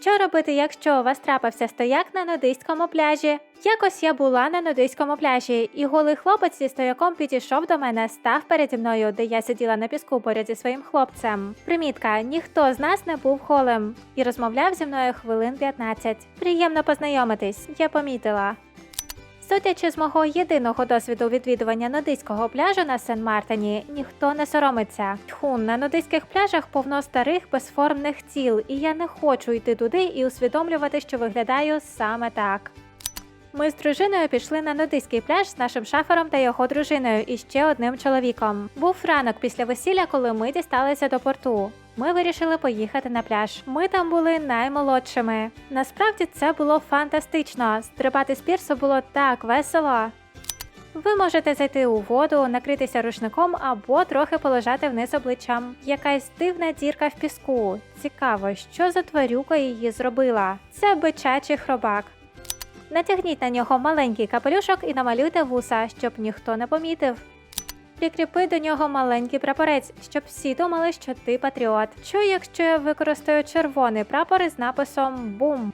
Що робити, якщо у вас трапився стояк на нудистському пляжі? Якось я була на нудистському пляжі, і голий хлопець зі стояком підійшов до мене, став переді мною, де я сиділа на піску поряд зі своїм хлопцем. Примітка: ніхто з нас не був голим і розмовляв зі мною хвилин 15. Приємно познайомитись, я помітила. Судячи з мого єдиного досвіду відвідування нудистського пляжу на Сен-Мартині, ніхто не соромиться. Тьху, на нудистських пляжах повно старих безформних тіл, і я не хочу йти туди і усвідомлювати, що виглядаю саме так. Ми з дружиною пішли на нудистський пляж з нашим шафером та його дружиною і ще одним чоловіком. Був ранок після весілля, коли ми дісталися до порту. Ми вирішили поїхати на пляж. Ми там були наймолодшими. Насправді це було фантастично. Стрибати з пірсу було так весело. Ви можете зайти у воду, накритися рушником або трохи полежати вниз обличчям. Якась дивна дірка в піску. Цікаво, що за тварюка її зробила. Це бичачий хробак. Натягніть на нього маленький капелюшок і намалюйте вуса, щоб ніхто не помітив. Прикріпи до нього маленький прапорець, щоб всі думали, що ти патріот. Що якщо я використаю червоний прапор із написом Бум?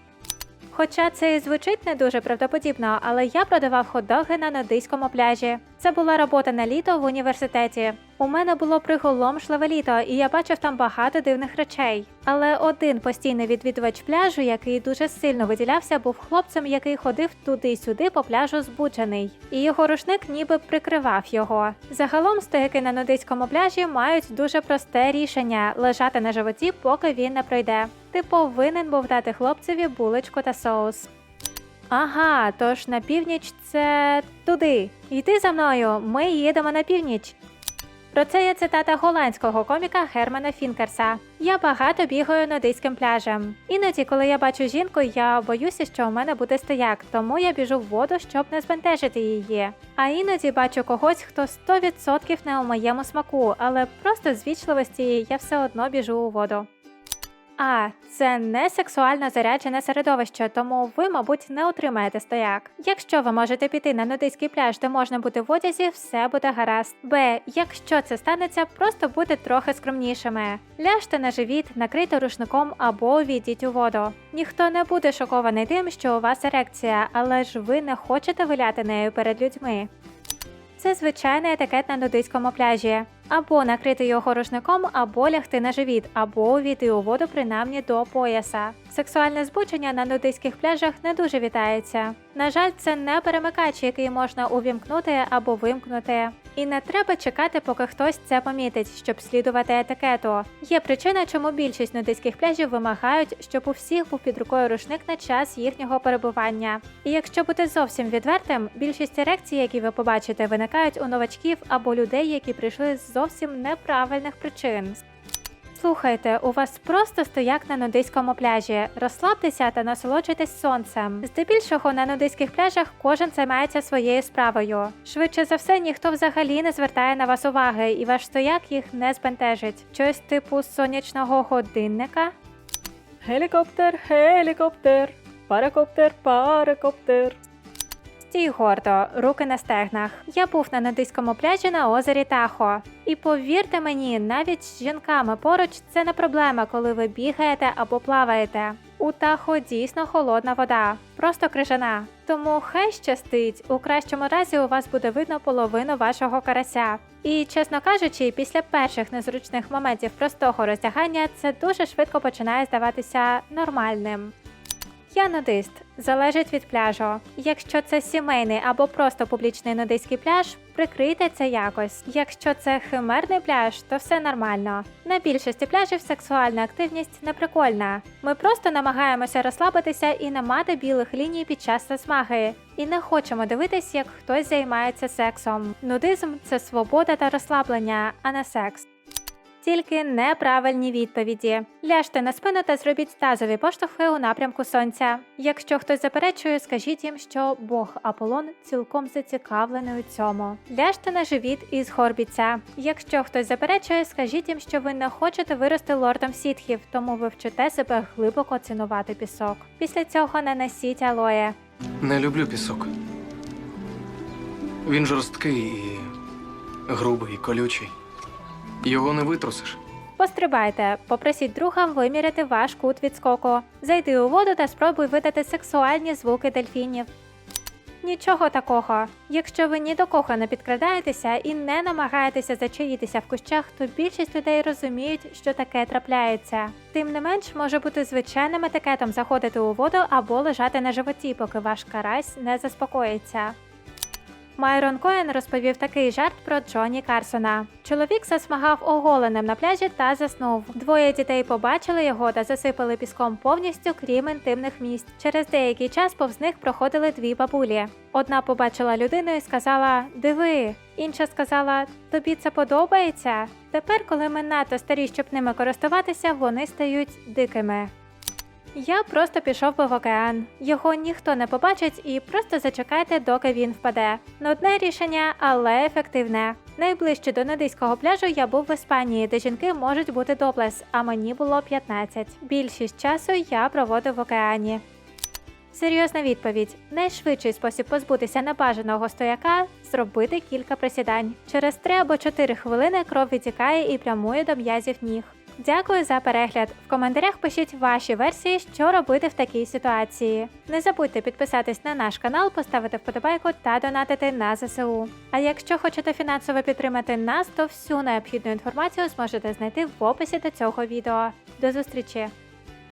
Хоча це і звучить не дуже правдоподібно, але я продавав хот-доги на нудиському пляжі. Це була робота на літо в університеті. У мене було приголомшливе літо, і я бачив там багато дивних речей. Але один постійний відвідувач пляжу, який дуже сильно виділявся, був хлопцем, який ходив туди-сюди по пляжу збуджений, і його рушник ніби прикривав його. Загалом стояки на нудистському пляжі мають дуже просте рішення лежати на животі, поки він не пройде. Ти повинен був дати хлопцеві булочку та соус. Ага, тож на північ це туди. Йди за мною, ми їдемо на північ. Про це є цитата голландського коміка Германа Фінкерса. Я багато бігаю нудистським пляжем. Іноді, коли я бачу жінку, я боюся, що у мене буде стояк, тому я біжу в воду, щоб не збентежити її. А іноді бачу когось, хто 100% не у моєму смаку, але просто з вічливості я все одно біжу у воду. А, це не сексуально заряджене середовище, тому ви, мабуть, не отримаєте стояк. Якщо ви можете піти на нудистський пляж, де можна бути в одязі, все буде гаразд. Б. Якщо це станеться, просто будьте трохи скромнішими. Ляжте на живіт, накрийте рушником або увійдіть у воду. Ніхто не буде шокований тим, що у вас ерекція, але ж ви не хочете виляти нею перед людьми. Це звичайний етикет на нудистському пляжі. Або накрити його рушником, або лягти на живіт, або увійти у воду принаймні до пояса. Сексуальне збучення на нудистських пляжах не дуже вітається. На жаль, це не перемикач, який можна увімкнути або вимкнути. І не треба чекати, поки хтось це помітить, щоб слідувати етикету. Є причина, чому більшість нудистських пляжів вимагають, щоб у всіх був під рукою рушник на час їхнього перебування. І якщо бути зовсім відвертим, більшість ерекцій, які ви побачите, виникають у новачків або людей, які прийшли з зовсім неправильних причин. Слухайте, у вас просто стояк на нудистському пляжі. Розслабтеся та насолоджуйтесь сонцем. Здебільшого на нудистських пляжах кожен займається своєю справою. Швидше за все, ніхто взагалі не звертає на вас уваги, і ваш стояк їх не збентежить. Щось типу сонячного годинника. Гелікоптер, гелікоптер, паракоптер, паракоптер. Стій гордо, руки на стегнах. Я був на нудистському пляжі на озері Тахо. І повірте мені, навіть з жінками поруч це не проблема, коли ви бігаєте або плаваєте. У Тахо дійсно холодна вода, просто крижана. Тому хай щастить, у кращому разі у вас буде видно половину вашого карася. І чесно кажучи, після перших незручних моментів простого роздягання це дуже швидко починає здаватися нормальним. Я нудист. Залежить від пляжу. Якщо це сімейний або просто публічний нудистський пляж, прикрийте це якось. Якщо це химерний пляж, то все нормально. На більшості пляжів сексуальна активність не прикольна. Ми просто намагаємося розслабитися і не мати білих ліній під час засмаги. І не хочемо дивитись, як хтось займається сексом. Нудизм це свобода та розслаблення, а не секс. Тільки неправильні відповіді. Ляжте на спину та зробіть тазові поштовхи у напрямку сонця. Якщо хтось заперечує, скажіть їм, що Бог Аполлон цілком зацікавлений у цьому. Ляжте на живіт і згорбіться. Якщо хтось заперечує, скажіть їм, що ви не хочете вирости лордом сітхів, тому ви вчите себе глибоко цінувати пісок. Після цього нанесіть алоє. Не люблю пісок. Він жорсткий і грубий, і колючий. Його не витрусиш. Пострибайте, попросіть друга виміряти ваш кут відскоку. Зайди у воду та спробуй видати сексуальні звуки дельфінів. Нічого такого. Якщо ви ні до кого не підкрадаєтеся і не намагаєтеся зачаїтися в кущах, то більшість людей розуміють, що таке трапляється. Тим не менш, може бути звичайним етикетом заходити у воду або лежати на животі, поки ваш карась не заспокоїться. Майрон Коен розповів такий жарт про Джоні Карсона. Чоловік засмагав оголеним на пляжі та заснув. Двоє дітей побачили його та засипали піском повністю, крім інтимних місць. Через деякий час повз них проходили дві бабулі. Одна побачила людину і сказала: Диви. Інша сказала: Тобі це подобається. Тепер, коли ми надто старі, щоб ними користуватися, вони стають дикими. Я просто пішов би в океан. Його ніхто не побачить і просто зачекайте, доки він впаде. Нудне рішення, але ефективне. Найближче до нудиського пляжу я був в Іспанії, де жінки можуть бути доплес, а мені було 15. Більшість часу я проводив в океані. Серйозна відповідь: найшвидший спосіб позбутися небажаного стояка зробити кілька присідань. Через 3 або 4 хвилини кров відтікає і прямує до м'язів ніг. Дякую за перегляд. В коментарях пишіть ваші версії, що робити в такій ситуації. Не забудьте підписатись на наш канал, поставити вподобайку та донатити на ЗСУ. А якщо хочете фінансово підтримати нас, то всю необхідну інформацію зможете знайти в описі до цього відео. До зустрічі!